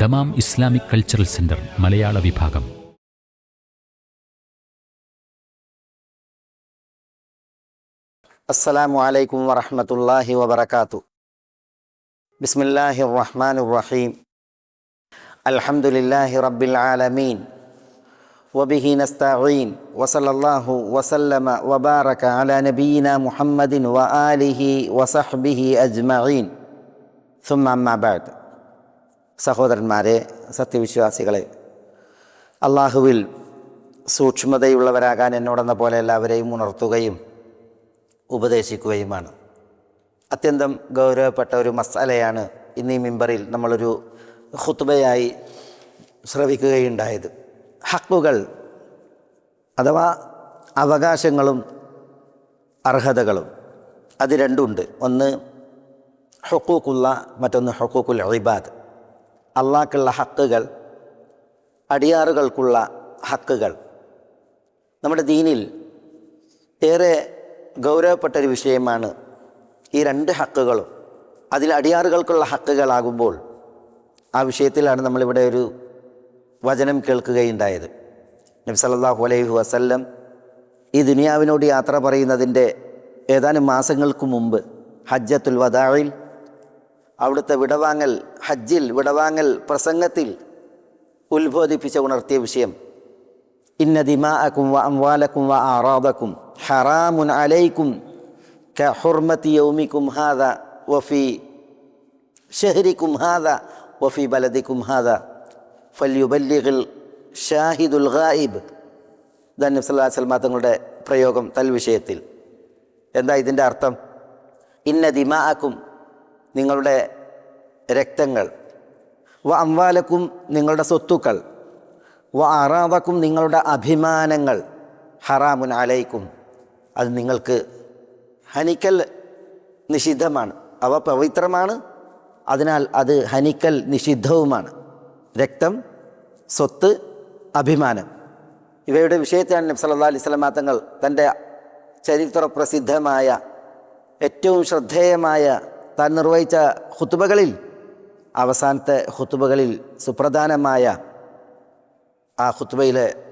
Dammam Islamic cultural centre മലയാള വിഭാഗം السلام عليكم ورحمة الله وبركاته بسم الله الرحمن الرحيم الحمد لله رب العالمين وبه نستعين وصلى الله وسلم وبارك على نبينا محمد وآله وصحبه أجمعين ثم أما بعد സഹോദരന്മാരെ സത്യവിശ്വാസികളെ അള്ളാഹുവിൽ സൂക്ഷ്മതയുള്ളവരാകാൻ എന്നോടെന്ന പോലെ എല്ലാവരെയും ഉണർത്തുകയും ഉപദേശിക്കുകയുമാണ്. അത്യന്തം ഗൗരവപ്പെട്ട ഒരു മസാലയാണ് ഇന്ന് ഈ മിമ്പറിൽ നമ്മളൊരു ഹുത്തുബയായി ശ്രവിക്കുകയുണ്ടായത്. ഹക്കുകൾ അഥവാ അവകാശങ്ങളും അർഹതകളും അത് രണ്ടുണ്ട്. ഒന്ന് ഹൊക്കൂക്കുള്ള മറ്റൊന്ന് ഹൊക്കൂക്കുൽ ഇബാദ്. അള്ളാഹ്ക്കുള്ള ഹക്കുകൾ അടിയാറുകൾക്കുള്ള ഹക്കുകൾ. നമ്മുടെ ദീനിൽ ഏറെ ഗൗരവപ്പെട്ട ഒരു വിഷയമാണ് ഈ രണ്ട് ഹക്കുകളും. അതിൽ അടിയാറുകൾക്കുള്ള ഹക്കുകളാകുമ്പോൾ ആ വിഷയത്തിലാണ് നമ്മളിവിടെ ഒരു വചനം കേൾക്കുകയുണ്ടായത്. നബി സല്ലല്ലാഹു അലൈഹി വസല്ലം ഈ ദുനിയാവിനോട് യാത്ര പറയുന്നതിന്റെ ഏതാനും മാസങ്ങൾക്ക് മുമ്പ് ഹജ്ജത്തുൽ വദായിൽ അവിടുത്തെ വിടവാങ്ങൽ ഹജ്ജിൽ വിടവാങ്ങൽ പ്രസംഗത്തിൽ ഉത്ബോധിപ്പിച്ച ഉണർത്തിയ വിഷയം. ഇന്ന ദിമാഅക്കും വ അംവാലക്കും വ ആറാദക്കും ഹറാമുൻ അലൈക്കും ഹുർമത്തി യൗമിക്കും ഹാദ വഫി ഷഹരിക്കും ഹാദ വഫി ബലദിക്കും ഹാദ ഫല്യുബല്ലിഗിൽ ഷാഹിദുൽ ഗായിബ്. ധന്യം സല്ലാ സൽമാ പ്രയോഗം തൽ വിഷയത്തിൽ എന്താ ഇതിന്റെ അർത്ഥം? ഇന്ന ദിമാഅക്കും നിങ്ങളുടെ രക്തങ്ങൾ. വ അംവാലക്കും നിങ്ങളുടെ സ്വത്തുക്കൾ. വ അറാദക്കും നിങ്ങളുടെ അഭിമാനങ്ങൾ. ഹറാമുൻ അലൈക്കും. അത് നിങ്ങൾക്ക് ഹനിക്കൽ നിഷിദ്ധമാണ്. അവ പവിത്രമാണ്. അതിനാൽ അത് ഹനിക്കൽ നിഷിദ്ധവുമാണ്. രക്തം സ്വത്ത് അഭിമാനം. ഇവയുടെ വിഷയത്തിലാണ് നബി സല്ലല്ലാഹു അലൈഹി വസല്ലം തങ്ങൾ തന്റെ ചരിത്ര പ്രസിദ്ധമായ ഏറ്റവും ശ്രദ്ധേയമായ താൻ നിർവഹിച്ച ഹുത്തുബകളിൽ അവസാനത്തെ ഹുത്തുബകളിൽ സുപ്രധാനമായ ആ ഹുത്തുബയിലെ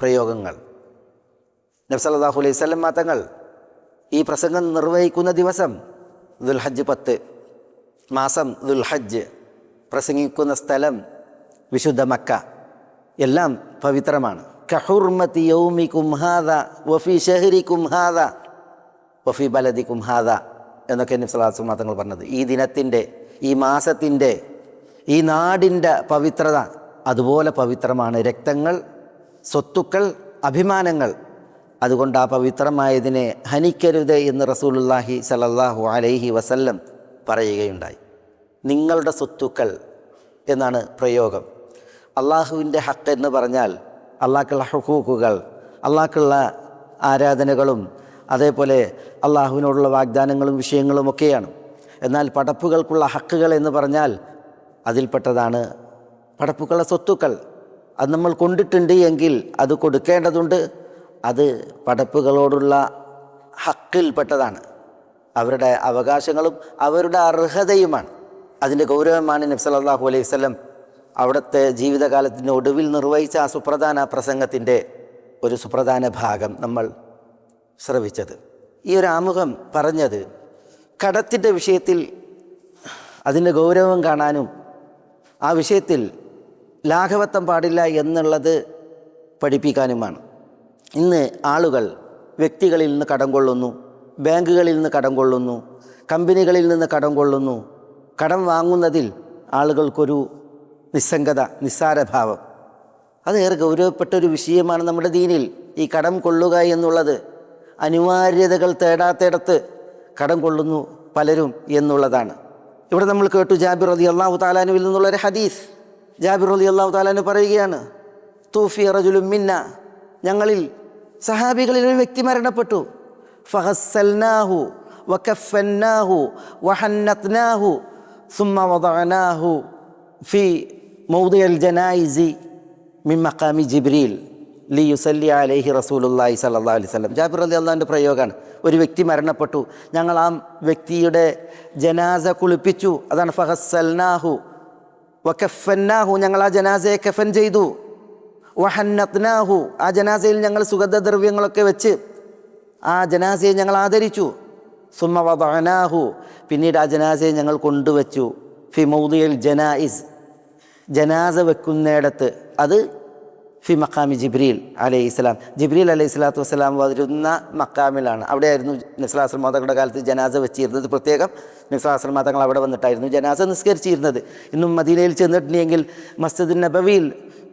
പ്രയോഗങ്ങൾ. നബ്സല്ലാഹു അലൈഹി സ്വലം മാത്തങ്ങൾ ഈ പ്രസംഗം നിർവഹിക്കുന്ന ദിവസം ദുൽഹജ്ജ് പത്ത് മാസം ദുൽഹജ്ജ് പ്രസംഗിക്കുന്ന സ്ഥലം വിശുദ്ധ മക്ക എല്ലാം പവിത്രമാണ്. കഹുർമത്തി യൗമി കുംഹാദ വഫി ഷഹരി കുംഹാദ വഫി ബലതി ഹാദ. എന്നൊക്കെ നബ്സലാസു തങ്ങൾ പറഞ്ഞത്. ഈ ദിനത്തിന്റെ ഈ മാസത്തിന്റെ ഈ നാടിന്റെ പവിത്രത അതുപോലെ പവിത്രമാണ്. രക്തങ്ങൾ സ്വത്തുക്കൾ അഭിമാനങ്ങൾ. അതുകൊണ്ട് ആ പവിത്രമായതിനെ ഹനിക്കരുത് എന്ന് റസൂലുല്ലാഹി സലല്ലാഹു അലൈഹി വസല്ലം പറയുകയുണ്ടായി. നിങ്ങളുടെ സ്വത്തുക്കൾ എന്നാണ് പ്രയോഗം. അള്ളാഹുവിന്റെ ഹക്ക് എന്ന് പറഞ്ഞാൽ അള്ളാഹ്ക്കുള്ള ഹുക്കൂക്കുകൾ അള്ളാഹ്ക്കുള്ള ആരാധനകളും അതേപോലെ അള്ളാഹുവിനോടുള്ള വാഗ്ദാനങ്ങളും വിഷയങ്ങളും ഒക്കെയാണ്. എന്നാൽ പടപ്പുകൾക്കുള്ള ഹക്കുകൾ എന്ന് പറഞ്ഞാൽ അതിൽപ്പെട്ടതാണ് പടപ്പുകളുടെ സ്വത്തുക്കൾ. അത് നമ്മൾ കൊണ്ടിട്ടുണ്ട് എങ്കിൽ അത് കൊടുക്കേണ്ടതുണ്ട്. അത് പടപ്പുകളോടുള്ള ഹക്കിൽപ്പെട്ടതാണ്. അവരുടെ അവകാശങ്ങളും അവരുടെ അർഹതയുമാണ്. അതിന്റെ ഗൗരവമാണ് നബി സല്ലല്ലാഹു അലൈഹി വല്ലം അവിടുത്തെ ജീവിതകാലത്തിന്റെ ഒടുവിൽ നിർവഹിച്ച ആ സുപ്രധാന പ്രസംഗത്തിന്റെ ഒരു സുപ്രധാന ഭാഗം നമ്മൾ ശ്രവിച്ചത്. ഈ ഒരു ആമുഖം പറഞ്ഞത് കടത്തിന്റെ വിഷയത്തിൽ അതിന്റെ ഗൗരവം കാണാനും ആ വിഷയത്തിൽ ലാഘവത്വം പാടില്ല എന്നുള്ളത് പഠിപ്പിക്കാനുമാണ്. ഇന്ന് ആളുകൾ വ്യക്തികളിൽ നിന്ന് കടം കൊള്ളുന്നു ബാങ്കുകളിൽ നിന്ന് കടം കൊള്ളുന്നു കമ്പനികളിൽ നിന്ന് കടം കൊള്ളുന്നു. കടം വാങ്ങുന്നതിൽ ആളുകൾക്കൊരു നിസ്സംഗത നിസ്സാരഭാവം. അതേറെ ഗൗരവപ്പെട്ട ഒരു വിഷയമാണ് നമ്മുടെ ദീനിൽ ഈ കടം കൊള്ളുക എന്നുള്ളത്. അനിവാര്യതകൾ തേടാത്തിടത്ത് കടം കൊള്ളുന്നു പലരും എന്നുള്ളതാണ്. ഇവിടെ നമ്മൾ കേട്ടു ജാബിർ അലി അള്ളാഹു താലാനുവിൽ നിന്നുള്ളൊരു ഹദീസ്. ജാബിർ അലി അള്ളാഹു താലാനു പറയുകയാണ് തൂഫി റജുലും മിന്ന. ഞങ്ങളിൽ സഹാബികളിൽ ഒരു വ്യക്തി മരണപ്പെട്ടു. ഫഹസൽനാഹു വഖഫന്നാഹു വഹന്നത്നാഹു സുമ്മ വദഅനാഹു ഫി മൗദിയൽ ജനായിസി മിൻ മഖാമി ജിബ്രീൽ. ലി യുസല്ലി അലൈഹി റസൂലുല്ലാഹി സല്ലാ അലൈഹി വസല്ലം. ജാബിർ അലി അള്ളാഹിന്റെ പ്രയോഗമാണ് ഒരു വ്യക്തി മരണപ്പെട്ടു. ഞങ്ങൾ ആ വ്യക്തിയുടെ ജനാസ കുളിപ്പിച്ചു. അതാണ് ഫഹസ്സൽനാഹു. വക്കഫന്നാഹു. ഞങ്ങൾ ആ ജനാസയെ കഫൻ ചെയ്തു. വഹന്നത്നാഹു. ആ ജനാസയിൽ ഞങ്ങൾ സുഗന്ധദ്രവ്യങ്ങളൊക്കെ വെച്ച് ആ ജനാസയെ ഞങ്ങൾ ആദരിച്ചു. സുമ വദഅനാഹു. പിന്നീട് ആ ജനാസയെ ഞങ്ങൾ കൊണ്ടുവച്ചു. ഫി മൗദിയൽ ജനായിസ്. ജനാസ വെക്കുന്നിടത്ത്. അത് ഫി മക്കാമി ജിബ്രീൽ അലൈഹി ഇസ്ലാം ജിബ്രീൽ അലൈഹി സ്വലാത്തു വസ്സലാം വരുന്ന മക്കാമിലാണ് അവിടെയായിരുന്നു നിസ്ലാസ്ലം മാതങ്ങളുടെ കാലത്ത് ജനാസ വെച്ചിരുന്നത്. പ്രത്യേകം നിസ്ലാസ്ലം മാതങ്ങൾ അവിടെ വന്നിട്ടായിരുന്നു ജനാസ നിസ്കരിച്ചിരുന്നത്. ഇന്നും മദീനയിൽ ചെന്നിട്ടുണ്ടെങ്കിൽ മസ്ജിദ് നബവിയിൽ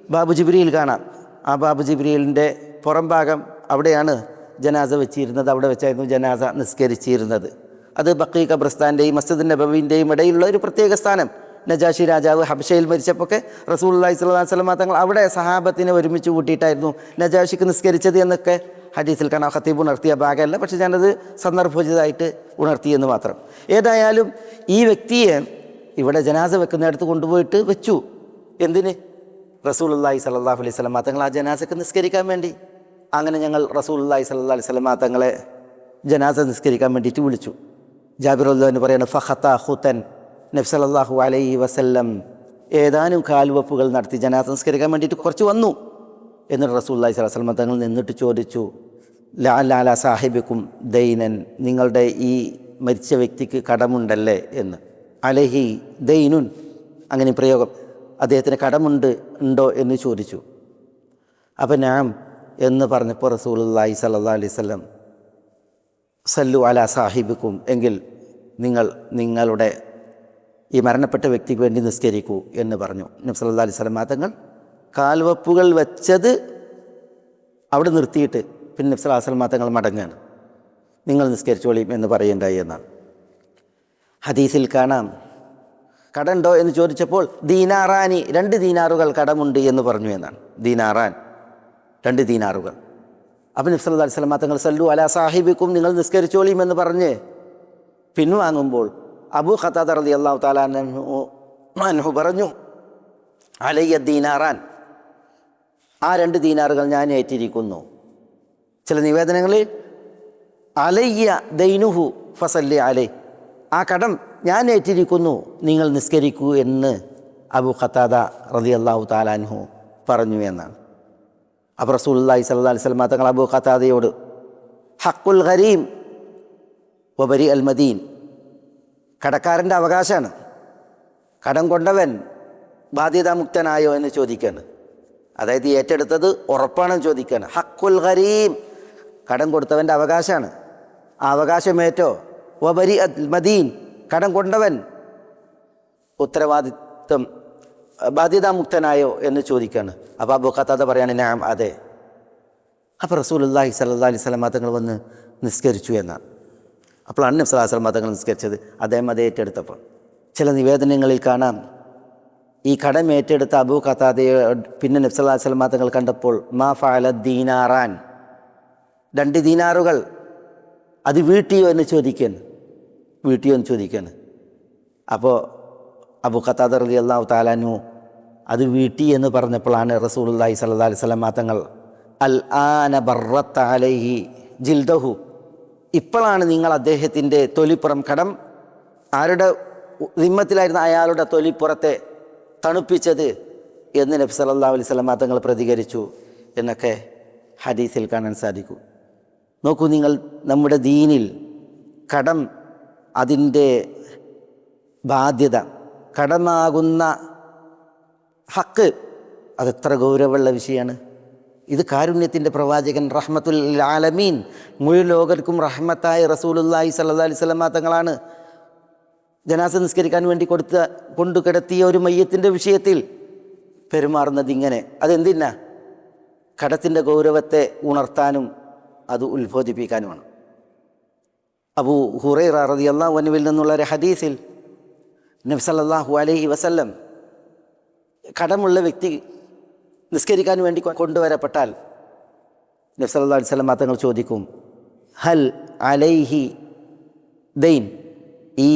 ബാബു ജിബ്രീൽ കാണാം. ആ ബാബു ജിബ്രീലിന്റെ പുറം ഭാഗം അവിടെയാണ് ജനാസ വെച്ചിരുന്നത്. അവിടെ വെച്ചായിരുന്നു ജനാസ നിസ്കരിച്ചിരുന്നത്. അത് ബക്കീ ഖബ്രസ്ഥാന്റെയും മസ്ജിദ് നബവിന്റെയും ഇടയിലുള്ള ഒരു പ്രത്യേക സ്ഥാനം. നജാഷി രാജാവ് ഹബ്ഷയിൽ മരിച്ചപ്പോൾ റസൂൽ അള്ളഹി സ്വലാ വസ്ലമ തങ്ങൾ അവിടെ സഹാബത്തിനെ ഒരുമിച്ച് കൂട്ടിയിട്ടായിരുന്നു നജാഷിക്ക് നിസ്കരിച്ചത് എന്നൊക്കെ ഹദീസിൽ കാണാം. ഖത്തീബ് ഉണർത്തിയ ഭാഗമല്ല പക്ഷെ ഞാനത് സന്ദർഭോചിതമായിട്ട് ഉണർത്തി എന്ന് മാത്രം. ഏതായാലും ഈ വ്യക്തിയെ ഇവിടെ ജനാസ വെക്കുന്നിടത്ത് കൊണ്ടുപോയിട്ട് വെച്ചു. എന്തിന്? റസൂൽ അള്ളാഹി അലൈഹി സ്വലമ തങ്ങൾ ആ ജനാസക്ക് നിസ്കരിക്കാൻ വേണ്ടി. അങ്ങനെ ഞങ്ങൾ റസൂൽ അള്ളാഹി സല്ലാ അലൈഹി സ്വലമ തങ്ങളെ ജനാസ നിസ്കരിക്കാൻ വേണ്ടിയിട്ട് വിളിച്ചു. ജാബിർ എന്ന് പറയുന്നത് ഫഹത്ത ഹുത്തൻ നബ്സലല്ലാഹു അലൈഹി വസല്ലം ഏതാനും കാൽവെപ്പുകൾ നടത്തി ജനാ സംസ്കരിക്കാൻ വേണ്ടിയിട്ട് കുറച്ച് വന്നു എന്നിട്ട് റസൂല്ലായി സ്വലം തങ്ങൾ നിന്നിട്ട് ചോദിച്ചു ലാ ലാല സാഹിബിക്കും ദൈനൻ നിങ്ങളുടെ ഈ മരിച്ച വ്യക്തിക്ക് കടമുണ്ടല്ലേ? എന്ന്. അലഹി ദൈനുൻ. അങ്ങനെ പ്രയോഗം. അദ്ദേഹത്തിന് കടമുണ്ട് ഉണ്ടോ? എന്ന് ചോദിച്ചു. അപ്പം ഞാൻ എന്ന് പറഞ്ഞപ്പോൾ റസൂലി സല്ലാ അലൈഹി സ്വലം സല്ലു അല സാഹിബിക്കും എങ്കിൽ നിങ്ങൾ നിങ്ങളുടെ ഈ മരണപ്പെട്ട വ്യക്തിക്ക് വേണ്ടി നിസ്കരിക്കൂ എന്ന് പറഞ്ഞു. നബ്സല്ലാ അലൈഹി സ്വലം തങ്ങൾ കാൽവപ്പുകൾ വെച്ചത് അവിടെ നിർത്തിയിട്ട് പിന്നെ നബ്സല്ലാ സ്വലം തങ്ങൾ മടങ്ങുകയാണ് നിങ്ങൾ നിസ്കരിച്ചോളിയും എന്ന് പറയുണ്ടായി എന്നാണ്. ഹദീസിൽ കാണാം കടണ്ടോ എന്ന് ചോദിച്ചപ്പോൾ ദീനാറാനി രണ്ട് ദീനാറുകൾ കടമുണ്ട് എന്ന് പറഞ്ഞു എന്നാണ്. ദീനാറാൻ രണ്ട് ദീനാറുകൾ. അപ്പം നബ്സല്ലാ അലൈഹി സ്വലം തങ്ങൾ സല്ലു അലാ സാഹിബിക്കും നിങ്ങൾ നിസ്കരിച്ചോളിയും എന്ന് പറഞ്ഞ് പിൻവാങ്ങുമ്പോൾ അബു ഖത്താദ് റലി അള്ളാഹു താലാൻഹു പറഞ്ഞു അലയ്യ ദീനാറാൻ ആ രണ്ട് ദീനാറുകൾ ഞാൻ ഏറ്റിരിക്കുന്നു. ചില നിവേദനങ്ങളിൽ അലയ്യ ദൈനുഹു ഫസല്ലി അലൈ ആ കടം ഞാൻ ഏറ്റിരിക്കുന്നു നിങ്ങൾ നിസ്കരിക്കൂ എന്ന് അബു ഖത്താദ റതി അള്ളാഹു താലാൻഹു പറഞ്ഞു എന്നാണ്. അപ്പോൾ റസൂല്ലായി സല്ലാ അലൈഹി സ്വലമ തങ്ങൾ അബു ഖത്താദയോട് ഹക്കുൽ ഖരീം വബരി അൽ മദീൻ കടക്കാരന്റെ അവകാശമാണ്. കടം കൊണ്ടവൻ ബാധ്യതാമുക്തനായോ എന്ന് ചോദിക്കുകയാണ് അതായത് ഏറ്റെടുത്തത് ഉറപ്പാണെന്ന് ചോദിക്കുകയാണ് ഹക്കുൽ ഹരീം കടം കൊടുത്തവന്റെ അവകാശമാണ്. ആ അവകാശമേറ്റോ? വബരി മദീൻ. കടം കൊണ്ടവൻ ഉത്തരവാദിത്വം ബാധ്യതാമുക്തനായോ എന്ന് ചോദിക്കുകയാണ് അപ്പോൾ അബു ഖത്താദ പറയാണ് ഞാൻ അതെ. അപ്പോൾ റസൂലുല്ലാഹി സല്ലാ അലൈഹി സ്വലം തങ്ങൾ വന്ന് നിസ്കരിച്ചു എന്നാണ്. അപ്പോഴാണ് നബ്സലാസ്ലം മതങ്ങൾ നിസ്കരിച്ചത് അദ്ദേഹം അത് ഏറ്റെടുത്തപ്പോൾ. ചില നിവേദനങ്ങളിൽ കാണാം ഈ കടം ഏറ്റെടുത്ത അബു ഖത്താദയെ പിന്നെ നബ്സല്ലാസ്ലം മതങ്ങൾ കണ്ടപ്പോൾ മാ ഫാല ദീനാറാൻ. രണ്ട് ദീനാറുകൾ അത് വീട്ടിയോ എന്ന് ചോദിക്കുകയാണ് വീട്ടിയോ എന്ന് ചോദിക്കുകയാണ് അപ്പോൾ അബു ഖത്താദ് റലി അള്ളാഹു താലാനു അത് വീട്ടി എന്ന് പറഞ്ഞപ്പോഴാണ് റസൂൽ അള്ളാഹി സല്ലാ അലൈഹി സ്വലം മാത്തങ്ങൾ അൽ ആന ബറത്താലി അലൈഹി ജിൽദഹു. ഇപ്പോഴാണ് നിങ്ങൾ അദ്ദേഹത്തിന്റെ തൊലിപ്പുറം കടം ആരുടെ നിമ്മത്തിലായിരുന്ന അയാളുടെ തൊലിപ്പുറത്തെ തണുപ്പിച്ചത് എന്ന് നബി സല്ലാ അലൈഹി സ്വലം തങ്ങൾ പ്രതികരിച്ചു എന്നൊക്കെ ഹദീസിൽ കാണാൻ സാധിക്കും. നോക്കൂ നിങ്ങൾ നമ്മുടെ ദീനിൽ കടം അതിന്റെ ബാധ്യത കടമാകുന്ന ഹക്ക് അതെത്ര ഗൗരവമുള്ള വിഷയമാണ്. ഇത് കാരുണ്യത്തിന്റെ പ്രവാചകൻ റഹ്മത്തുൽ ആലമീൻ. മുഴു ലോകർക്കും റഹ്മത്തായ റസൂലുല്ലാഹി സല്ലാ അലൈഹി സ്വലമ തങ്ങളാണ്. ജനാസ നിസ്കരിക്കാൻ വേണ്ടി കൊടുത്ത കൊണ്ടു കിടത്തിയ ഒരു മയ്യത്തിന്റെ വിഷയത്തിൽ പെരുമാറുന്നത് ഇങ്ങനെ. അതെന്തിനാ? കടത്തിന്റെ ഗൗരവത്തെ ഉണർത്താനും അത് ഉത്ബോധിപ്പിക്കാനുമാണ്. അബൂ ഹുറൈറ റതി അള്ളാഹു അനുവിൽ നിന്നുള്ള ഒരു ഹദീസിൽ നബ്സല്ലാഹു അലൈഹി വസല്ലം കടമുള്ള വ്യക്തി നിസ്കരിക്കാൻ വേണ്ടി കൊണ്ടുവരപ്പെട്ടാൽ നബ്സല്ലാ അലൈഹി സ്വലം തങ്ങൾ ചോദിക്കും ഹൽ അലൈഹി ദൈൻ? ഈ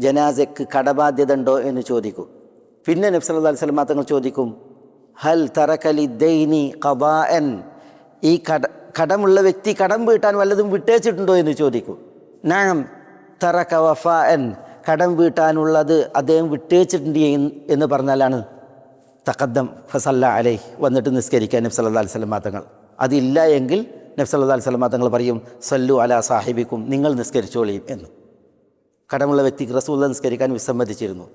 ജനാസയ്ക്ക് കടബാധ്യത ഉണ്ടോ എന്ന് ചോദിക്കും. പിന്നെ നബ്സല്ലാ അലൈഹി സ്വലം തങ്ങൾ ചോദിക്കും ഹൽ തറക്കലി ദൈനി കബാ എൻ ഈ കട കടമുള്ള വ്യക്തി കടം വീട്ടാൻ വല്ലതും വിട്ടേച്ചിട്ടുണ്ടോ? എന്ന് ചോദിക്കും. നാം തറക്ക എൻ കടം വീട്ടാനുള്ളത് അദ്ദേഹം വിട്ടേച്ചിട്ടുണ്ട് എന്ന് പറഞ്ഞാലാണ് തക്കദ്ദം ഫസല്ല അലൈ വന്നിട്ട് നിസ്കരിക്കാൻ നബ്സ് അല്ലാ അലൈഹി സ്വലം തങ്ങൾ അതില്ല എങ്കിൽ നബ്സ് അല്ലാ അലൈഹി സ്വലം തങ്ങൾ പറയും സല്ലു അല സാഹിബിക്കും നിങ്ങൾ നിസ്കരിച്ചോളിയും എന്ന്. കടമുള്ള വ്യക്തിക്ക് റസൂല്ല നിസ്കരിക്കാൻ വിസമ്മതിച്ചിരുന്നു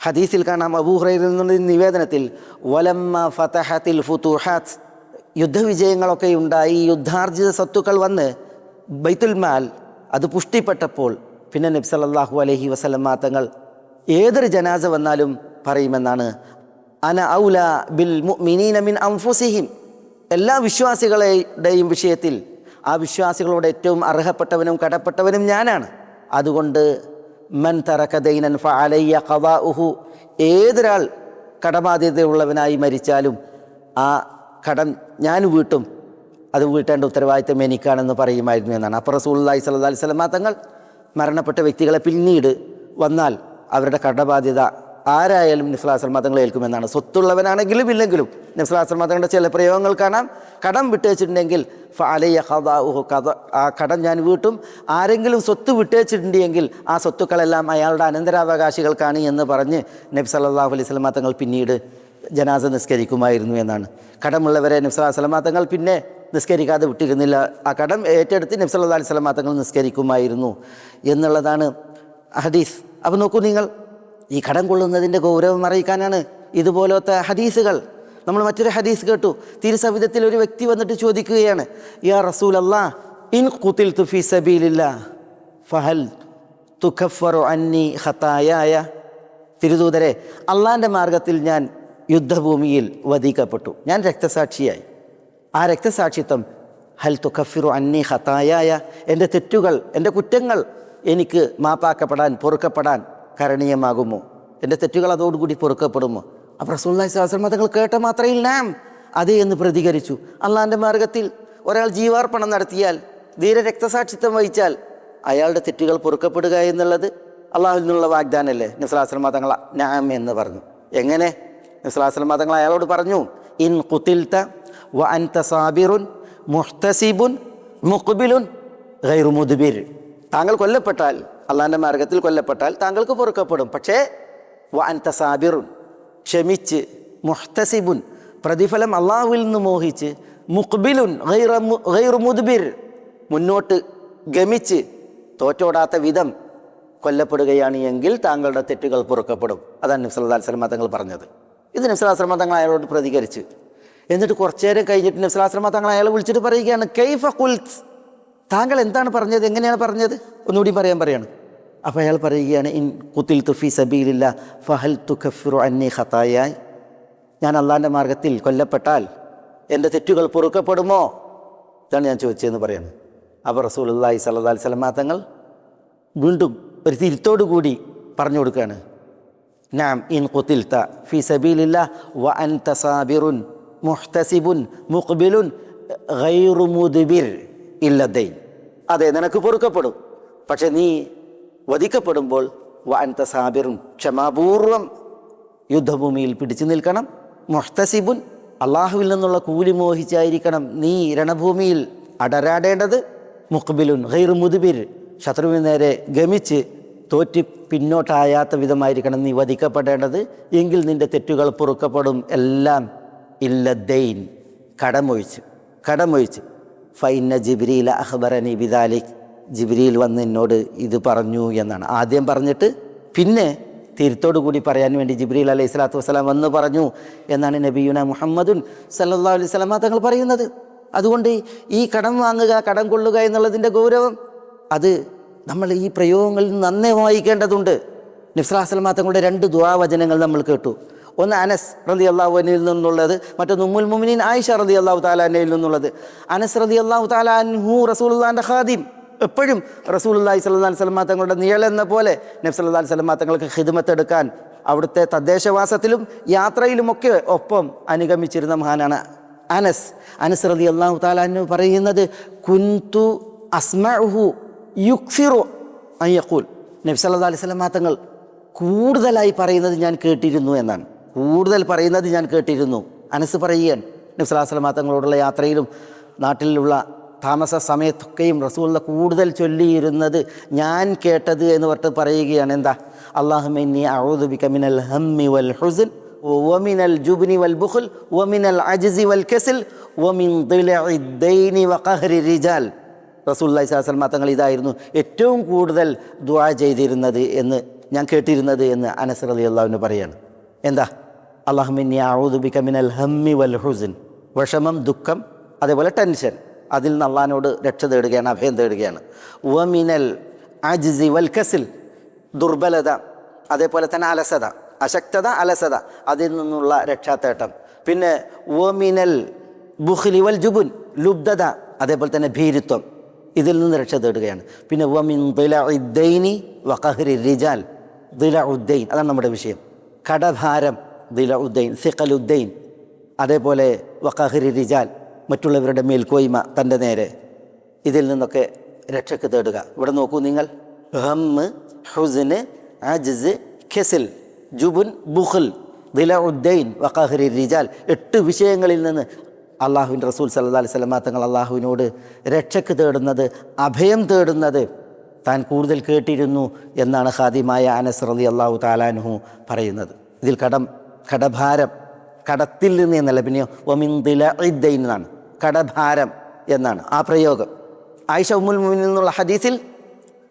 ഹദീസിൽ കാണാം അബൂഹ്റയിൽ നിന്നുള്ള നിവേദനത്തിൽ വലമ്മ ഫതഹത്തിൽ ഫുതുഹാത്ത് യുദ്ധവിജയങ്ങളൊക്കെ ഉണ്ടായി യുദ്ധാർജിത സ്വത്തുക്കൾ വന്ന് ബൈത്തുൽ മാൽ അത് പുഷ്ടിപ്പെട്ടപ്പോൾ പിന്നെ നബി സല്ലല്ലാഹു അലൈഹി വസല്ലമ തങ്ങൾ ഏതൊരു ജനാസ വന്നാലും പറയുമെന്നാണ് അന ഔല ബിൽ മുഅ്മിനീന മിൻ അൻഫുസിഹിം. എല്ലാ വിശ്വാസികളുടെയും വിഷയത്തിൽ ആ വിശ്വാസികളോട് ഏറ്റവും അർഹപ്പെട്ടവനും കടപ്പെട്ടവനും ഞാനാണ്. അതുകൊണ്ട് മൻ തറക ദൈനൻ കവാ ഉഹു ഏതൊരാൾ കടബാധ്യതയുള്ളവനായി മരിച്ചാലും ആ കടം ഞാൻ വീട്ടും. അത് വീട്ടേണ്ട ഉത്തരവാദിത്തം എനിക്കാണെന്ന് പറയുമായിരുന്നു എന്നാണ്. അപ്പോൾ റസൂലുള്ളാഹി സല്ലാ അലൈഹി വസല്ലം തങ്ങൾ മരണപ്പെട്ട വ്യക്തികളെ പിന്നീട് വന്നാൽ അവരുടെ കടബാധ്യത ആരായാലും നിസ്ലാസൽ മതങ്ങൾ ഏൽക്കുമെന്നാണ്. സ്വത്തുള്ളവനാണെങ്കിലും ഇല്ലെങ്കിലും നിസ്ലാസൽ മതങ്ങളുടെ ചില പ്രയോഗങ്ങൾ കാണാം. കടം വിട്ടേച്ചിട്ടുണ്ടെങ്കിൽ ഫലയ ഖദാഉഹു കഥ ആ കടം ഞാൻ വീട്ടും. ആരെങ്കിലും സ്വത്ത് വിട്ടേച്ചിട്ടുണ്ടെങ്കിൽ ആ സ്വത്തുക്കളെല്ലാം അയാളുടെ അനന്തരാവകാശികൾക്കാണ് എന്ന് പറഞ്ഞ് നബി സല്ലല്ലാഹു അലൈഹി വസല്ലം തങ്ങൾ പിന്നീട് ജനാസ നിസ്കരിക്കുമായിരുന്നു എന്നാണ്. കടമുള്ളവരെ നബ്സല്ലാ സ്വലമാ തങ്ങൾ പിന്നെ നിസ്കരിക്കാതെ വിട്ടിരുന്നില്ല. ആ കടം ഏറ്റെടുത്ത് നബ്സല്ലാ അലൈഹി സ്വലമാ തങ്ങൾ നിസ്കരിക്കുമായിരുന്നു എന്നുള്ളതാണ് ഹദീസ്. അപ്പോൾ നോക്കൂ നിങ്ങൾ ഈ കടം കൊള്ളുന്നതിന്റെ ഗൗരവം അറിയിക്കാനാണ് ഇതുപോലത്തെ ഹദീസുകൾ. നമ്മൾ മറ്റൊരു ഹദീസ് കേട്ടു. തിരുസവിധത്തിൽ ഒരു വ്യക്തി വന്നിട്ട് ചോദിക്കുകയാണ് യാ റസൂൽ അല്ലാ ഇൻ കുത്തിൽ തുഫി സബീലില്ല ഫഹൽ തുഖഫറു അന്നി ഹത്തായ തിരുദൂതരെ അള്ളാന്റെ മാർഗത്തിൽ ഞാൻ യുദ്ധഭൂമിയിൽ വധിക്കപ്പെട്ടു. ഞാൻ രക്തസാക്ഷിയായി. ആ രക്തസാക്ഷിത്വം ഹൽ തുഖഫിറു അന്നി ഹത്തായായ എന്റെ തെറ്റുകൾ എന്റെ കുറ്റങ്ങൾ എനിക്ക് മാപ്പാക്കപ്പെടാൻ പൊറുക്കപ്പെടാൻ കരണീയമാകുമോ? എന്റെ തെറ്റുകൾ അതോടുകൂടി പൊറുക്കപ്പെടുമോ? അപ്പോൾ റസൂല്ലായി സാഹസ്രം തങ്ങൾ കേട്ട മാത്രയിൽ നാം അതേ എന്ന് പ്രതികരിച്ചു. അള്ളാന്റെ മാർഗത്തിൽ ഒരാൾ ജീവാർപ്പണം നടത്തിയാൽ ധീര രക്തസാക്ഷിത്വം വഹിച്ചാൽ അയാളുടെ തെറ്റുകൾ പൊറുക്കപ്പെടുക എന്നുള്ളത് അള്ളാഹുവിൽ നിന്നുള്ള വാഗ്ദാനല്ലേ നിസ്ലാസ്ലമ തങ്ങൾ നാം എന്ന് പറഞ്ഞു. എങ്ങനെ? നിസ്ലാസ്ലമ തങ്ങൾ അയാളോട് പറഞ്ഞു ഇൻ കുത്തിൽത്ത വ അൻത സാബിറുൻ മുഹ്തസിബുൻ മുഖ്ബിലുൻ ഗൈറു മുദ്ബിർ. താങ്കൾ കൊല്ലപ്പെട്ടാൽ അള്ളാഹിന്റെ മാർഗത്തിൽ കൊല്ലപ്പെട്ടാൽ താങ്കൾക്ക് പൊറുക്കപ്പെടും. പക്ഷേ വ അൻത സാബിറുൻ ക്ഷമിച്ച് മുഹ്തസിബുൻ പ്രതിഫലം അള്ളാഹുവിൽ നിന്ന് മോഹിച്ച് മുഖ്ബിലുൻ ഗൈറ മുദ്ബിർ മുന്നോട്ട് ഗമിച്ച് തോറ്റോടാത്ത വിധം കൊല്ലപ്പെടുകയാണ് എങ്കിൽ താങ്കളുടെ തെറ്റുകൾ പൊറുക്കപ്പെടും. അതാണ് നിസ്ലാസ്ലമ തങ്ങൾ പറഞ്ഞത്. ഇത് നബ്സല്ലാ സ്വലമ തങ്ങൾ അയാളോട് പ്രതികരിച്ച്. എന്നിട്ട് കുറച്ചു നേരം കഴിഞ്ഞിട്ട് നബ്സല്ലാ സ്വലമ തങ്ങൾ അയാളെ വിളിച്ചിട്ട് പറയുകയാണ് കൈഫ കുൽത്ത് താങ്കൾ എന്താണ് പറഞ്ഞത്? എങ്ങനെയാണ് പറഞ്ഞത്? ഒന്നുകൂടി പറയാൻ പറയാണ്. അപ്പോൾ അയാൾ പറയുകയാണ് ഇൻ കുത്തിൽ തുഫി സബീലില്ല ഫഹൽ തുഖഫിറു അന്നി ഖത്തായായി ഞാൻ അള്ളാന്റെ മാർഗത്തിൽ കൊല്ലപ്പെട്ടാൽ എന്റെ തെറ്റുകൾ പൊറുക്കപ്പെടുമോ? ഇതാണ് ഞാൻ ചോദിച്ചതെന്ന് പറയാണ്. അപ്പോൾ റസൂലുള്ളാഹി സ്വല്ലല്ലാഹി അലൈഹി വസല്ലം തങ്ങൾ വീണ്ടും ഒരു തിരുത്തോടു കൂടി പറഞ്ഞു കൊടുക്കുകയാണ്. നാം ഇൻ കുത്തിൽത്ത ഫി സബീലില്ല വ അൻ തസാബിറുൻ മുഹ്തസിബുൻ മുഖ്ബിലുൻ ഗൈറു മുദ്ബിർ ഇല്ലദ്ദൈൻ അതെ നിനക്ക് പൊറുക്കപ്പെടും. പക്ഷെ നീ വധിക്കപ്പെടുമ്പോൾ വ അൻത സാബിറുൻ ക്ഷമാപൂർവം യുദ്ധഭൂമിയിൽ പിടിച്ചു നിൽക്കണം. മുഹ്തസിബുൻ അള്ളാഹുവിൽ നിന്നുള്ള കൂലി മോഹിച്ചായിരിക്കണം നീ രണഭൂമിയിൽ അടരാടേണ്ടത്. മുഖബിലുൻ ഹൈർ മുതുബിർ ശത്രുവിന് നേരെ ഗമിച്ച് തോറ്റി പിന്നോട്ടായാത്ത വിധമായിരിക്കണം നീ വധിക്കപ്പെടേണ്ടത്. എങ്കിൽ നിന്റെ തെറ്റുകൾ പൊറുക്കപ്പെടും. എല്ലാം ഇല്ലദ്ദൈൻ കടമൊഴിച്ച് കടമൊഴിച്ച്. ഫൈന ജിബ്രീൽ അഹ്ബറനി ബിദാലിക്. ജിബ്രീൽ വന്ന് എന്നോട് ഇത് പറഞ്ഞു എന്നാണ്. ആദ്യം പറഞ്ഞിട്ട് പിന്നെ തിരുത്തോടു കൂടി പറയാൻ വേണ്ടി ജിബ്രീൽ അലൈഹി സ്വലാത്തു വസ്സലാം വന്ന് പറഞ്ഞു എന്നാണ് നബിയുന മുഹമ്മദുൻ സല്ലാ അലൈഹി സ്വലാമ തങ്ങൾ പറയുന്നത്. അതുകൊണ്ട് ഈ കടം വാങ്ങുക കടം കൊള്ളുക എന്നുള്ളതിന്റെ ഗൗരവം അത് നമ്മൾ ഈ പ്രയോഗങ്ങളിൽ നന്നേ വായിക്കേണ്ടതുണ്ട്. നിഫ്ലാസ്ലമാ തങ്ങളുടെ രണ്ട് ദുവാവചനങ്ങൾ നമ്മൾ കേട്ടു. ഒന്ന് അനസ് റതി അള്ളാഹുവിനിൽ നിന്നുള്ളത് മറ്റൊന്ന് ഉമ്മുൽ മുമിനീൻ ആയിഷ റതി അള്ളാഹു താലാനയിൽ നിന്നുള്ളത്. അനസ് റതി അള്ളാഹു താലാൻഹു റസൂൽ ഖാദിം. എപ്പോഴും റസൂലുള്ളാഹി സ്വല്ലല്ലാഹി അലൈഹി വസല്ലം തങ്ങളുടെ നിഴൽ എന്ന പോലെ നബി സല്ലല്ലാഹി അലൈഹി വസല്ലം തങ്ങൾക്ക് ഹിദ്മത്തെടുക്കാൻ അവിടുത്തെ തദ്ദേശവാസത്തിലും യാത്രയിലുമൊക്കെ ഒപ്പം അനുഗമിച്ചിരുന്ന മഹാനാണ് അനസ്. അനസ് റതി അള്ളാഹു താലു പറയുന്നത് കുന്തു അസ്മഹു യുക്സിറു അയ്യക്കൂൽ നബി സല്ലല്ലാഹി അലൈഹി വസല്ലം തങ്ങൾ കൂടുതലായി പറയുന്നത് ഞാൻ കേട്ടിരുന്നു എന്നാണ്. കൂടുതൽ പറയുന്നത് ഞാൻ കേട്ടിരുന്നു. അനസ് പറയുകയാണ് നബി സല്ലല്ലാഹു അലൈഹി തങ്ങളോടുള്ള യാത്രയിലും നാട്ടിലുള്ള താമസ സമയത്തൊക്കെയും റസൂള്ള കൂടുതൽ ചൊല്ലിയിരുന്നത് ഞാൻ കേട്ടത് എന്ന് പറഞ്ഞിട്ട് പറയുകയാണ്. എന്താ? അള്ളാഹുമിനി ഔദുബിക മിനൽ ഹമ്മി വൽ ഹുസിൻ വമിനൽ ജുബ്നി വൽ ബുഖുൽ വമിനൽ അജ്സി വൽ കെസിൽ ദിലഇ ദൈനി വഖഹരി റിജാൽ. റസൂല്ലായി സ്വലമ തങ്ങൾ ഇതായിരുന്നു ഏറ്റവും കൂടുതൽ ദുആ ചെയ്തിരുന്നത് എന്ന് ഞാൻ കേട്ടിരുന്നത് എന്ന് അനസ് അലി അള്ളാഹുവിന് പറയാണ്. എന്താ? അള്ളാഹുമിനി ഔദുബിക മിനൽ ഹമ്മി വൽ ഹുസിൻ വിഷമം ദുഃഖം അതേപോലെ ടെൻഷൻ. അതിൽ നിന്ന് അള്ളഹാനോട് രക്ഷ തേടുകയാണ് അഭയം തേടുകയാണ്. വമിനൽ അജ്സി വൽക്കസിൽ കസിൽ ദുർബലത അതേപോലെ തന്നെ അലസത അശക്തത അലസത അതിൽ നിന്നുള്ള രക്ഷാത്തേട്ടം പിന്നെ വമിനൽ ബുഹ്ലി വൽ ജുബുൻ ലുബ്ധത അതേപോലെ തന്നെ ഭീരുത്വം ഇതിൽ നിന്ന് രക്ഷ തേടുകയാണ്. പിന്നെ വമിൻ ദിലഇദ്ദൈനി വഖഹരി റിജാൽ ദിലഉദ്ദൈൻ അതാണ് നമ്മുടെ വിഷയം. കടഭാരം ദിലഉദ്ദൈൻ സിഖലുദ്ദൈൻ അതേപോലെ വഖഹരി റിജാൽ മറ്റുള്ളവരുടെ മേൽക്കോയ്മ തന്റെ നേരെ. ഇതിൽ നിന്നൊക്കെ രക്ഷക്ക് തേടുക. ഇവിടെ നോക്കൂ നിങ്ങൾ. ഹമ്മ് ഹുസിന് അജിസ് ഖെസിൽ ജുബുൻ ബുഖൽ ദിലുദ്ദൈൻ വഖാഹരി റിജാൽ എട്ട് വിഷയങ്ങളിൽ നിന്ന് അള്ളാഹുവിന്റെ റസൂൽ സല്ലാ അലൈഹി സ്വലമാ തങ്ങൾ അള്ളാഹുവിനോട് രക്ഷക്ക് തേടുന്നത് അഭയം തേടുന്നത് താൻ കൂടുതൽ കേട്ടിരുന്നു എന്നാണ് ഹാദിമായ അനസ് റലി അള്ളാഹു താലാനുഹു പറയുന്നത്. ഇതിൽ കടം കടഭാരം കടത്തിൽ നിന്ന് എന്നല്ല പിന്നെ ഒമിന്തില ഇദ്ദൈൻ എന്നാണ്. കടഭാരം എന്നാണ് ആ പ്രയോഗം. ആയിഷ ഉമ്മുൽ മുമിനിൽ നിന്നുള്ള ഹദീസിൽ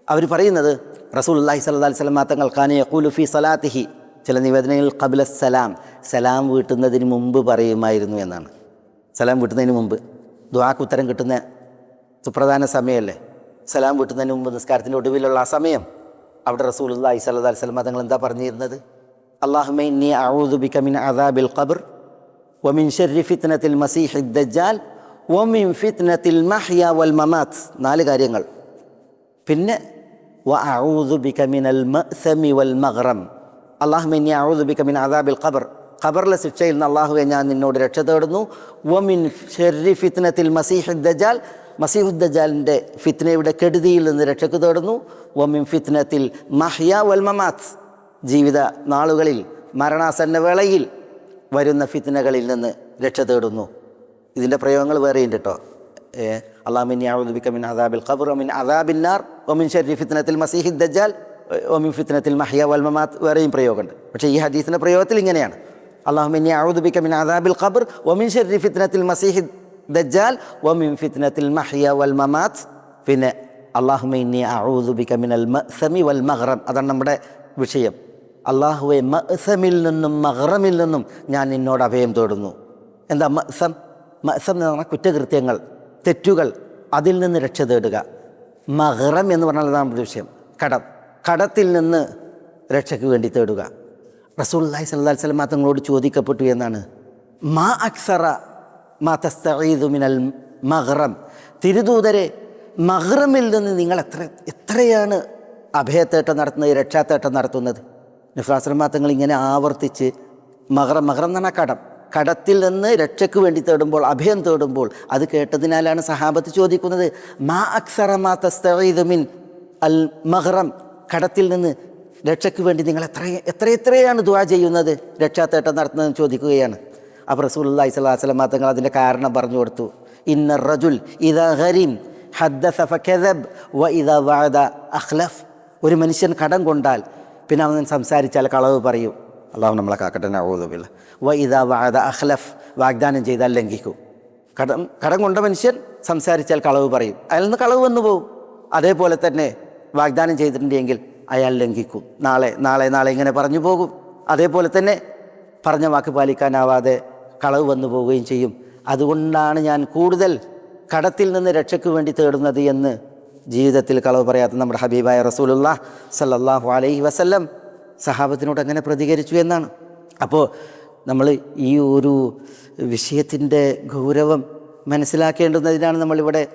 അവർ പറയുന്നത് റസൂൽ അള്ളാഹി അലൈഹി സ്വലമാ തങ്ങൾ ഖാനിയ യഖൂലു ഫി സലാത്തിഹി. ചില നിവേദനങ്ങളിൽ കബില സലാം സലാം വീട്ടുന്നതിന് മുമ്പ് പറയുമായിരുന്നു എന്നാണ്. സലാം വീട്ടുന്നതിന് മുമ്പ്. ദ്വാക്ക് ഉത്തരം കിട്ടുന്ന സുപ്രധാന സമയമല്ലേ? സലാം വീട്ടുന്നതിന് മുമ്പ് നിസ്കാരത്തിന്റെ ഒടുവിലുള്ള ആ സമയം. അവിടെ റസൂൽ അള്ളാഹി അലൈഹി സ്വലമ തങ്ങൾ എന്താ പറഞ്ഞിരുന്നത്? അള്ളാഹുമൈനി അഊദുബിക മിൻ അദാബിൽ ഖബർ വമിൻ ഷർരി ഫിത്നത്തിൽ മസീഹ് ദജ്ജാൽ വമിൻ ഫിത്നത്തിൽ മഹ്യ വൽ മമാത്ത്. നാല് കാര്യങ്ങൾ. പിന്നെ വ അഊദു ബിക മിനൽ മഅ്സമി വൽ മഗ്റം. അല്ലാഹുമ്മ അഊദു ബിക മിൻ അദാബിൽ ഖബർ. ഖബറിലെ ശിക്ഷയിൽ നിന്ന് അള്ളാഹുവെ ഞാൻ നിന്നോട് രക്ഷ തേടുന്നു. വമിൻ ഷെറി ഫിത്നത്തിൽ മസീഹ് ദജാൽ മസീഹു ദജാലിന്റെ ഫിത്നയുടെ കെടുതിയിൽ നിന്ന് രക്ഷക്ക് തേടുന്നു. ഒമിൻ ഫിത്നത്തിൽ മഹ്യ വൽ മമാത്ത്. ജീവിത നാളുകളിൽ മരണാസന്ന വേളയിൽ വരുന്ന ഫിത്നകളിൽ നിന്ന് രക്ഷ തേടുന്നു. ഇതിന്റെ പ്രയോഗങ്ങൾ വേറെയുണ്ട് കേട്ടോ അള്ളാമിൻ യാവുദിബിക്ക മിൻ അദാബിൽ ഖബർ ഒമിൻ അദാബിൻ നാർ ഒമിൻ ഷെരി ഫിത്നത്തിൽ മസീഹി ദജാൽ ഒമിൻ ഫിത്നത്തിൽ മഹിയ വൽ മമാത്ത് വേറെയും പ്രയോഗമുണ്ട്. പക്ഷേ ഈ ഹദീസിന്റെ പ്രയോഗത്തിൽ ഇങ്ങനെയാണ്. അള്ളാഹുമിൻ യാവുദിബിക്ക മിൻ അദാബിൽ ഖബർ ഒമിൻ ഷെരി ഫിത്നത്തിൽ മസീഹി ദജാൽ ഒമിൻ ഫിത്നത്തിൽ മഹിയ വൽ മമാത്ത്. പിന്നെ അള്ളാഹുമിന്നി ഔദുബിക്ക മിനൽ സമി വൽ മഹ്റം അതാണ് നമ്മുടെ വിഷയം. അള്ളാഹുവെ മസമിൽ നിന്നും മഗ്റമിൽ നിന്നും ഞാൻ നിന്നോട് അഭയം തേടുന്നു. എന്താ മസം മസം എന്ന് പറഞ്ഞാൽ കുറ്റകൃത്യങ്ങൾ തെറ്റുകൾ അതിൽ നിന്ന് രക്ഷ തേടുക. മഹ്റം എന്ന് പറഞ്ഞാൽ അതാണ് വിഷയം. കടം. കടത്തിൽ നിന്ന് രക്ഷയ്ക്ക് വേണ്ടി തേടുക. റസൂല്ലാഹി സല്ലാ സ്വലം തങ്ങളോട് ചോദിക്കപ്പെട്ടു എന്നാണ്. മാ അക്സറ മാ തസ്തീദുമിനൽ മഹ്റം തിരുദൂതരെ മഹ്റമിൽ നിന്ന് നിങ്ങൾ എത്ര എത്രയാണ് അഭയത്തേട്ടം നടത്തുന്നത് രക്ഷാത്തേട്ടം നടത്തുന്നത്? നിഫ്ലാസ്ലമാ തങ്ങൾ ഇങ്ങനെ ആവർത്തിച്ച് മകറം മകറം എന്ന് പറഞ്ഞാൽ കടം. കടത്തിൽ നിന്ന് രക്ഷയ്ക്ക് വേണ്ടി തേടുമ്പോൾ അഭയം തേടുമ്പോൾ അത് കേട്ടതിനാലാണ് സഹാബത്ത് ചോദിക്കുന്നത് മാ അക്സറമാ തസ്തഈദു മിൻ അൽ മഹ്റം. കടത്തിൽ നിന്ന് രക്ഷയ്ക്ക് വേണ്ടി നിങ്ങൾ എത്ര എത്ര എത്രയാണ് ദുവാ ചെയ്യുന്നത്? രക്ഷാത്തേട്ടം നടത്തുന്നതെന്ന് ചോദിക്കുകയാണ്. അപ്പോൾ അലൈഹി വസല്ലം തങ്ങൾ അതിന്റെ കാരണം പറഞ്ഞു കൊടുത്തു. ഇന്ന റജുൽ ഇദാ ഹദ്ദ ഹദ്ദസ ഫകദബ് വ ഇദാ വാദ അഖ്ലഫ്. ഒരു മനുഷ്യൻ കടം കൊണ്ടാൽ പിന്നെ അവൻ സംസാരിച്ചാൽ കളവ് പറയും. അള്ളാഹു നമ്മളെ കാക്കട്ടെ നവോദുബില്ല വ ഇദാ വാദ അഖ്ലഫ് വാഗ്ദാനം ചെയ്താൽ ലംഘിക്കും. കടം കടം കൊണ്ട മനുഷ്യൻ സംസാരിച്ചാൽ കളവ് പറയും. അയാൾ നിന്ന് കളവ് വന്നു പോകും അതേപോലെ തന്നെ വാഗ്ദാനം ചെയ്തിട്ടുണ്ടെങ്കിൽ അയാൾ ലംഘിക്കും. നാളെ നാളെ നാളെ ഇങ്ങനെ പറഞ്ഞു പോകും. അതേപോലെ തന്നെ പറഞ്ഞ വാക്ക് പാലിക്കാനാവാതെ കളവ് വന്നു പോവുകയും ചെയ്യും. അതുകൊണ്ടാണ് ഞാൻ കൂടുതൽ കടത്തിൽ നിന്ന് രക്ഷയ്ക്ക് വേണ്ടി തേടുന്നത് എന്ന് ജീവിതത്തിൽ കളവ് പറയാത്ത നമ്മുടെ ഹബീബായ റസൂലുള്ള സല്ലാഹു അലൈഹി വസല്ലം സഹാബത്തിനോട് അങ്ങനെ പ്രതികരിച്ചു എന്നാണ്. അപ്പോൾ നമ്മൾ ഈ ഒരു വിഷയത്തിന്റെ ഗൗരവം മനസ്സിലാക്കേണ്ടുന്നതിനാണ് നമ്മളിവിടെ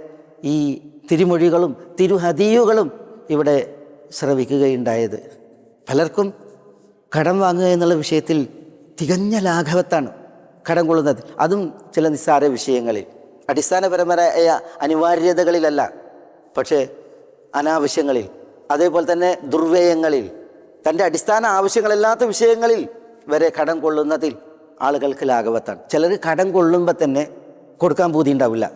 ഈ തിരുമൊഴികളും തിരുഹദീയുകളും ഇവിടെ ശ്രവിക്കുകയുണ്ടായത്. പലർക്കും കടം വാങ്ങുക എന്നുള്ള വിഷയത്തിൽ തികഞ്ഞ ലാഘവത്താണ് കടം കൊള്ളുന്നത്. അതും ചില നിസ്സാര വിഷയങ്ങളിൽ. അടിസ്ഥാനപരമായ അനിവാര്യതകളിലല്ല. പക്ഷേ അനാവശ്യങ്ങളിൽ അതേപോലെ തന്നെ ദുർവ്യയങ്ങളിൽ തന്റെ അടിസ്ഥാന ആവശ്യങ്ങളില്ലാത്ത വിഷയങ്ങളിൽ വരെ കടം കൊള്ളുന്നതിൽ ആളുകൾക്ക് ലാഘവത്താണ്. ചിലർ കടം കൊള്ളുമ്പോൾ തന്നെ കൊടുക്കാൻ പൂതി ഉണ്ടാവില്ല.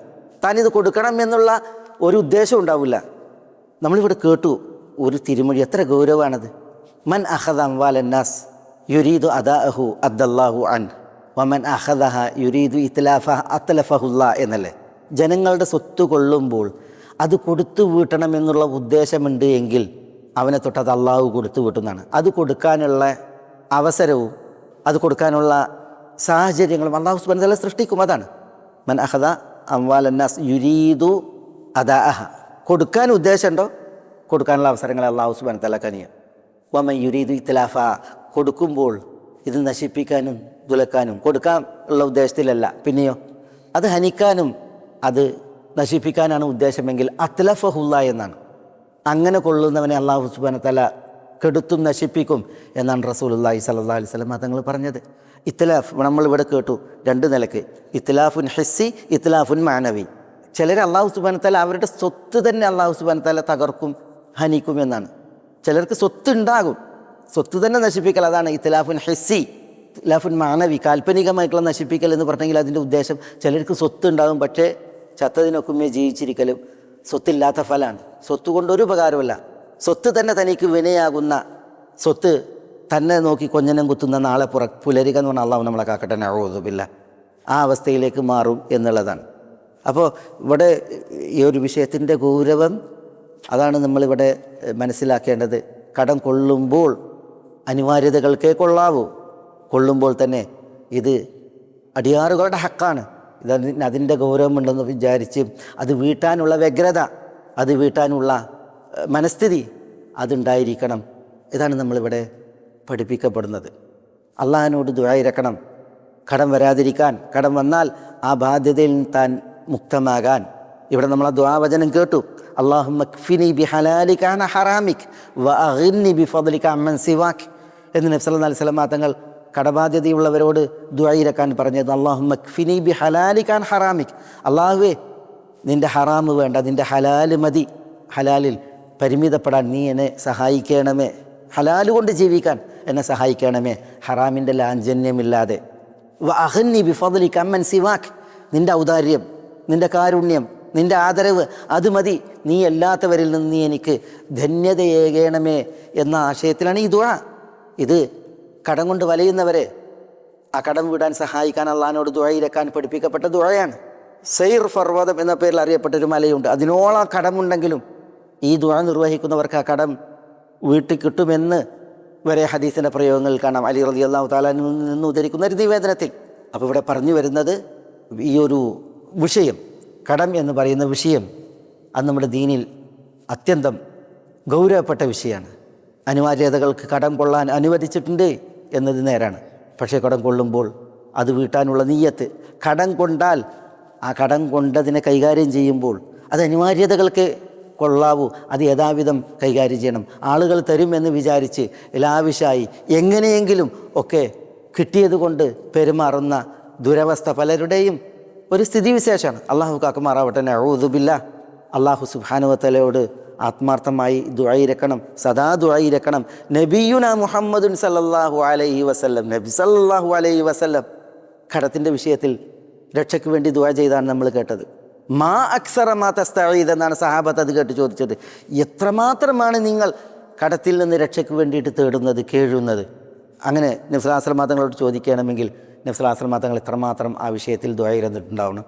താനിത് കൊടുക്കണം എന്നുള്ള ഒരു ഉദ്ദേശം ഉണ്ടാവില്ല. നമ്മളിവിടെ കേട്ടു ഒരു തിരുമൊഴി എത്ര ഗൗരവമാണത്. മൻ അഹദ അംവാലന്നാസ് യുരീദു അദാഹു അദ്ദല്ലാഹു അൻ വമൻ അഹദഹ യുരീദു ഇത്തലാഫ അത്തലഫഹുല്ല എന്നല്ലേ. ജനങ്ങളുടെ സ്വത്ത് കൊള്ളുമ്പോൾ അത് കൊടുത്തു വീട്ടണം എന്നുള്ള ഉദ്ദേശമുണ്ട് എങ്കിൽ അവനെ തൊട്ട് അത് അള്ളാഹു കൊടുത്തു വീട്ടുന്നതാണ്. അത് കൊടുക്കാനുള്ള അവസരവും അത് കൊടുക്കാനുള്ള സാഹചര്യങ്ങളും അള്ളാഹു തല സൃഷ്ടിക്കും. അതാണ്. മൻ അഹദ അംവാലന്നാസ് യുരീദു അദാഹ കൊടുക്കാൻ ഉദ്ദേശമുണ്ടോ? കൊടുക്കാനുള്ള അവസരങ്ങൾ അള്ളാഹു സുബാൻ തല കനിയ. വമൻ യുരീദു ഇത്തലാഫ കൊടുക്കുമ്പോൾ ഇത് നശിപ്പിക്കാനും ദുലക്കാനും കൊടുക്കാൻ ഉള്ള ഉദ്ദേശത്തിലല്ല. പിന്നെയോ? അത് ഹനിക്കാനും അത് നശിപ്പിക്കാനാണ് ഉദ്ദേശമെങ്കിൽ അത്ലഫഹുല്ല എന്നാണ്. അങ്ങനെ കൊള്ളുന്നവനെ അള്ളാഹു സുബാനത്തല തല കെടുത്തും നശിപ്പിക്കും എന്നാണ് റസൂലുല്ലാഹി സല്ലാ അലൈഹി സ്വലം തങ്ങൾ പറഞ്ഞത്. ഇത്തലാഫ് നമ്മളിവിടെ കേട്ടു രണ്ട് നിലയ്ക്ക്. ഇത്തലാഫുൻ ഹെസ്സി ഇത്തലാഫുൻ മാനവി. ചിലർ അള്ളാഹു സുബാന തല അവരുടെ സ്വത്ത് തന്നെ അള്ളാഹു സുബാന തല തകർക്കും ഹനിക്കും എന്നാണ്. ചിലർക്ക് സ്വത്ത് ഉണ്ടാകും. സ്വത്ത് തന്നെ നശിപ്പിക്കൽ അതാണ് ഇത്തലാഫുൻ ഹെസ്സി ഇത്തലാഫുൻ മാനവി. കാൽപ്പനികമായിട്ടുള്ള നശിപ്പിക്കൽ എന്ന് പറഞ്ഞെങ്കിൽ അതിന്റെ ഉദ്ദേശം ചിലർക്ക് സ്വത്ത് ഉണ്ടാകും പക്ഷേ ചത്തതിനൊക്കുമേ ജീവിച്ചിരിക്കലും സ്വത്തില്ലാത്ത ഫലമാണ് സ്വത്ത് കൊണ്ടൊരു ഉപകാരമല്ല സ്വത്ത് തന്നെ തനിക്ക് വിനയാകുന്ന സ്വത്ത് തന്നെ നോക്കി കൊഞ്ഞനം കുത്തുന്ന നാളെ പുറ പുലരിക എന്ന് പറഞ്ഞാൽ അള്ളാഹു നമ്മളെ കാക്കട്ടെ. നഴുതുമില്ല ആ അവസ്ഥയിലേക്ക് മാറും എന്നുള്ളതാണ്. അപ്പോൾ ഇവിടെ ഈ ഒരു വിഷയത്തിന്റെ ഗൗരവം അതാണ് നമ്മളിവിടെ മനസ്സിലാക്കേണ്ടത്. കടം കൊള്ളുമ്പോൾ അനിവാര്യതകൾക്കേ കൊള്ളാവൂ. കൊള്ളുമ്പോൾ തന്നെ ഇത് അടിയാറുകളുടെ ഹക്കാണ്. ഇത് അതിന്റെ ഗൗരവമുണ്ടെന്ന് വിചാരിച്ച് അത് വീട്ടാനുള്ള വ്യഗ്രത അത് വീട്ടാനുള്ള മനസ്ഥിതി അതുണ്ടായിരിക്കണം. ഇതാണ് നമ്മളിവിടെ പഠിപ്പിക്കപ്പെടുന്നത്. അള്ളാഹിനോട് ദുരായിരക്കണം കടം വരാതിരിക്കാൻ കടം വന്നാൽ ആ ബാധ്യതയിൽ താൻ മുക്തമാകാൻ. ഇവിടെ നമ്മൾ ആ ദ്വാവചനം കേട്ടു. അള്ളാഹു മക്ഫിനി ബി ഹലാലിക്കാന ഹറാമിക് വ ബി എന്ന് നബ്സല്ലാ അലൈഹി സ്വലമാ തങ്ങൾ കടബാധ്യതയുള്ളവരോട് ദുആയിരക്കാൻ പറഞ്ഞത് അള്ളാഹു മക്ഫിനി ബി ഹലാലിക്കാൻ ഹറാമിക്. അള്ളാഹുവേ നിന്റെ ഹറാമ് വേണ്ട നിന്റെ ഹലാൽ മതി. ഹലാലിൽ പരിമിതപ്പെടാൻ നീ എന്നെ സഹായിക്കണമേ. ഹലാൽ കൊണ്ട് ജീവിക്കാൻ എന്നെ സഹായിക്കണമേ. ഹറാമിന്റെ ലാഞ്ചന്യമില്ലാതെ. അഹന്നി ബിഫദലി കമ്മൻ സിവാഖ് നിന്റെ ഔദാര്യം നിന്റെ കാരുണ്യം നിന്റെ ആദരവ് അത് മതി. നീ അല്ലാത്തവരിൽ നിന്ന് നീ എനിക്ക് ധന്യതയേകണമേ എന്ന ആശയത്തിലാണ് ഈ ദുഴ ഇത് കടം കൊണ്ട് വലയുന്നവരെ ആ കടം വിടാൻ സഹായിക്കാൻ അള്ളഹാനോട് ദുഴയിരക്കാൻ പഠിപ്പിക്കപ്പെട്ട ദുഴയാണ് സെയ്ർ ഫർവാദം എന്ന പേരിൽ അറിയപ്പെട്ട ഒരു മലയുണ്ട്. അതിനോളം കടമുണ്ടെങ്കിലും ഈ ദുഴ നിർവഹിക്കുന്നവർക്ക് ആ കടം വീട്ടിൽ കിട്ടുമെന്ന് വരെ ഹദീസിന്റെ പ്രയോഗങ്ങൾ കാണാം. അലി റലി അള്ളാഹു താലാനിൽ നിന്ന് ഉദ്ധരിക്കുന്ന ഒരു നിവേദനത്തിൽ. അപ്പോൾ ഇവിടെ പറഞ്ഞു വരുന്നത് ഈ ഒരു വിഷയം കടം എന്ന് പറയുന്ന വിഷയം അത് നമ്മുടെ ദീനിൽ അത്യന്തം ഗൗരവപ്പെട്ട വിഷയമാണ്. അനിവാര്യതകൾക്ക് കടം കൊള്ളാൻ അനുവദിച്ചിട്ടുണ്ട്. എന്നത് നേരാണ്. പക്ഷേ കടം കൊള്ളുമ്പോൾ അത് വീട്ടാനുള്ള നീയത്ത്. കടം കൊണ്ടാൽ ആ കടം കൊണ്ടതിനെ കൈകാര്യം ചെയ്യുമ്പോൾ അത് അനിവാര്യതകൾക്ക് കൊള്ളാവൂ. അത് യഥാവിധം കൈകാര്യം ചെയ്യണം. ആളുകൾ തരുമെന്ന് വിചാരിച്ച് ലാവിശായി എങ്ങനെയെങ്കിലും ഒക്കെ കിട്ടിയത് കൊണ്ട് പെരുമാറുന്ന ദുരവസ്ഥ പലരുടെയും ഒരു സ്ഥിതിവിശേഷമാണ്. അള്ളാഹു കാക്കുമാറാവട്ടെ. നഴുതുബില്ല അള്ളാഹു സുബാനുവത്തലയോട് ആത്മാർത്ഥമായി ദുഴയിരക്കണം സദാ ദുഴയിരക്കണം നബിയുന മുഹമ്മദുൻ സല്ലല്ലാഹു അലൈഹി വസല്ലം നബി സല്ലല്ലാഹു അലൈഹി വസല്ലം. ഘടത്തിന്റെ വിഷയത്തിൽ രക്ഷയ്ക്ക് വേണ്ടി ദുഴ ചെയ്താണ് നമ്മൾ കേട്ടത്. മാ അക്സറ മാ തസ്തഴീദ് എന്നാണ് സഹാബത്ത് അത് കേട്ട് ചോദിച്ചത്. എത്രമാത്രമാണ് നിങ്ങൾ കടത്തിൽ നിന്ന് രക്ഷയ്ക്ക് വേണ്ടിയിട്ട് തേടുന്നത് കേഴുന്നത്? അങ്ങനെ നബ്സലാസ്ലമാ തങ്ങളോട് ചോദിക്കുകയാണെങ്കിൽ നബ്സലാസ്ലമാ തങ്ങൾ എത്രമാത്രം ആ വിഷയത്തിൽ ദ്വൈരന്നിട്ടുണ്ടാവണം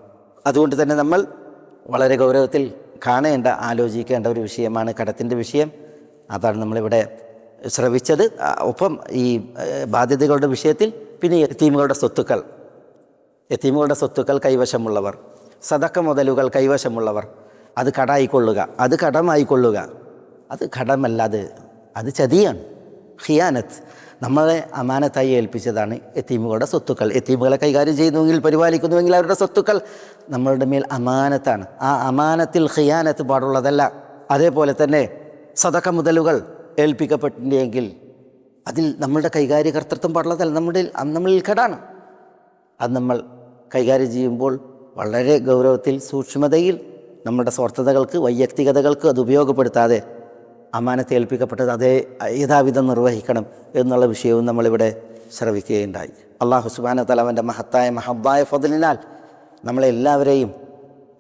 അതുകൊണ്ട് തന്നെ നമ്മൾ വളരെ ഗൗരവത്തിൽ കാണേണ്ട ആലോചിക്കേണ്ട ഒരു വിഷയമാണ് കടത്തിന്റെ വിഷയം. അതാണ് നമ്മളിവിടെ ശ്രവിച്ചത്. ഒപ്പം ഈ ബാധ്യതകളുടെ വിഷയത്തിൽ പിന്നെ എത്തീമുകളുടെ സ്വത്തുക്കൾ. എത്തീമുകളുടെ സ്വത്തുക്കൾ കൈവശമുള്ളവർ. സതക്ക മുതലുകൾ കൈവശമുള്ളവർ. അത് കടായിക്കൊള്ളുക. അത് കടമായിക്കൊള്ളുക. അത് കടമല്ല അത് അത് ചതിയാണ്. ഖിയാനത്ത് നമ്മളെ അമാനത്തായി ഏൽപ്പിച്ചതാണ് എത്തീമുകളുടെ സ്വത്തുക്കൾ. എത്തീമുകളെ കൈകാര്യം ചെയ്യുന്നുവെങ്കിൽ പരിപാലിക്കുന്നുവെങ്കിൽ അവരുടെ സ്വത്തുക്കൾ നമ്മളുടെ മേൽ അമാനത്താണ്. ആ അമാനത്തിൽ ഹിയാനത്ത് പാടുള്ളതല്ല. അതേപോലെ തന്നെ സതക മുതലുകൾ ഏൽപ്പിക്കപ്പെട്ടിട്ടുണ്ടെങ്കിൽ അതിൽ നമ്മളുടെ കൈകാര്യകർത്തൃത്വം പാടുള്ളതല്ല. നമ്മുടെ നമ്മളിൽ കടാണ്. അത് നമ്മൾ കൈകാര്യം ചെയ്യുമ്പോൾ വളരെ ഗൗരവത്തിൽ സൂക്ഷ്മതയിൽ നമ്മുടെ സ്വാർത്ഥതകൾക്ക് വൈയക്തികതകൾക്ക് അത് ഉപയോഗപ്പെടുത്താതെ അമാനത്തെ ഏൽപ്പിക്കപ്പെട്ടത് അതേ യഥാവിധം നിർവഹിക്കണം എന്നുള്ള വിഷയവും നമ്മളിവിടെ ശ്രവിക്കുകയുണ്ടായി. അള്ളാഹു സുബാന തലവന്റെ മഹത്തായ മഹബായ ഫതിലിനാൽ നമ്മളെല്ലാവരെയും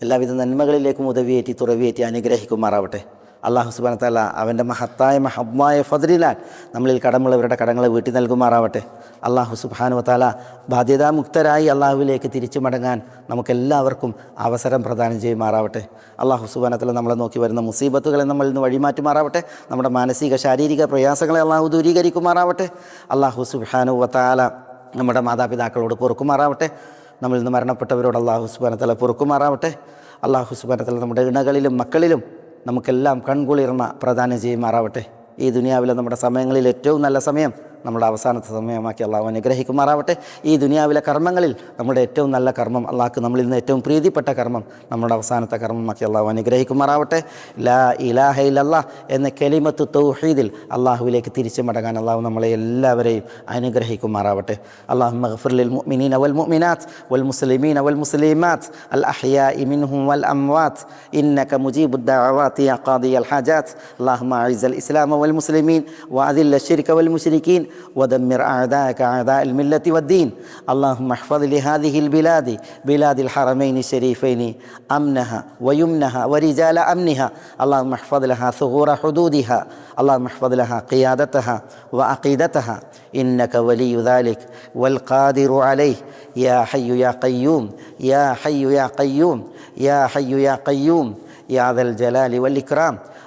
എല്ലാവിധ നന്മകളിലേക്കും ഉദവിയേറ്റി തുറവിയേറ്റി അനുഗ്രഹിക്കുമാറാവട്ടെ. അള്ളാഹു സുബാന താല അവന്റെ മഹത്തായ മഹബ്മായ ഫദ്രിലാൽ നമ്മളിൽ കടമുള്ളവരുടെ കടങ്ങളെ വീട്ടി നൽകുമാറാവട്ടെ. അള്ളാഹു സുബാനു താല ബാധ്യതാമുക്തരായി അള്ളാഹുവിലേക്ക് തിരിച്ചു മടങ്ങാൻ നമുക്കെല്ലാവർക്കും അവസരം പ്രദാനം ചെയ്യുമാറാവട്ടെ. അള്ളാഹു സുബാന താല നമ്മളെ നോക്കി വരുന്ന മുസീബത്തുകളെ നമ്മളിൽ നിന്ന് വഴിമാറ്റുമാറാവട്ടെ. നമ്മുടെ മാനസിക ശാരീരിക പ്രയാസങ്ങളെ അള്ളാഹു ദൂരീകരിക്കുമാറാവട്ടെ. അള്ളാഹു സുബാനു വത്താല നമ്മുടെ മാതാപിതാക്കളോട് പൊറുക്കുമാറാവട്ടെ. നമ്മളിൽ നിന്ന് മരണപ്പെട്ടവരോട് അള്ളാഹു സുബാനത്തല പൊറുക്കുമാറാവട്ടെ. അള്ളാഹു സുബാനത്തല നമ്മുടെ ഇണകളിലും മക്കളിലും നമുക്കെല്ലാം കൺകുളിർമ പ്രദാനം ചെയ്യുമാറാവട്ടെ ഈ ദുനിയാവിലെ നമ്മുടെ സമയങ്ങളിൽ ഏറ്റവും നല്ല സമയം നമ്മുടെ അവസാനത്തെ സമയമാക്കി അള്ളാഹു അനുഗ്രഹിക്കുമാറാവട്ടെ ഈ ദുനിയാവിലെ കർമ്മങ്ങളിൽ നമ്മുടെ ഏറ്റവും നല്ല കർമ്മം അള്ളാഹ്ക്ക് നമ്മളിൽ നിന്ന് ഏറ്റവും പ്രീതിപ്പെട്ട കർമ്മം നമ്മുടെ അവസാനത്തെ കർമ്മമാക്കി അള്ളാഹു അനുഗ്രഹിക്കുമാറാവട്ടെ ലാ ഇലാഹ ഇല്ലല്ലാ എന്ന കെലിമത്ത് തൗഹീദിൽ അള്ളാഹുവിലേക്ക് തിരിച്ചു മടങ്ങാൻ അള്ളാഹു നമ്മളെ എല്ലാവരെയും അനുഗ്രഹിക്കുമാറാവട്ടെ അള്ളാഹു മഗ്ഫിർലിൽ മുഅ്മിനീന വൽ മുഅ്മിനാത്ത് വൽ മുസ്ലിമീന വൽ മുസ്ലിമാത്ത് അൽ അഹ്യാഇ മിൻഹും വൽ അംവാത്ത് ഇന്നക മുജീബുദ് ദഅവാതി യാ ഖാദിയൽ ഹാജാത്ത് اللهم أعز الإسلام والمسلمين وأذل الشرك والمشركين ودمر أعداءك أعداء الملة والدين. اللهم احفظ لهذه البلاد بلاد الحرمين الشريفين أمنها ويمنها ورجال أمنها. اللهم احفظ لها ثغور حدودها. اللهم احفظ لها قيادتها وعقيدتها. إنك ولي ذلك والقادر عليه. يا حي يا قيوم يا حي يا قيوم يا حي يا قيوم يا ذا الجلال والإكرام.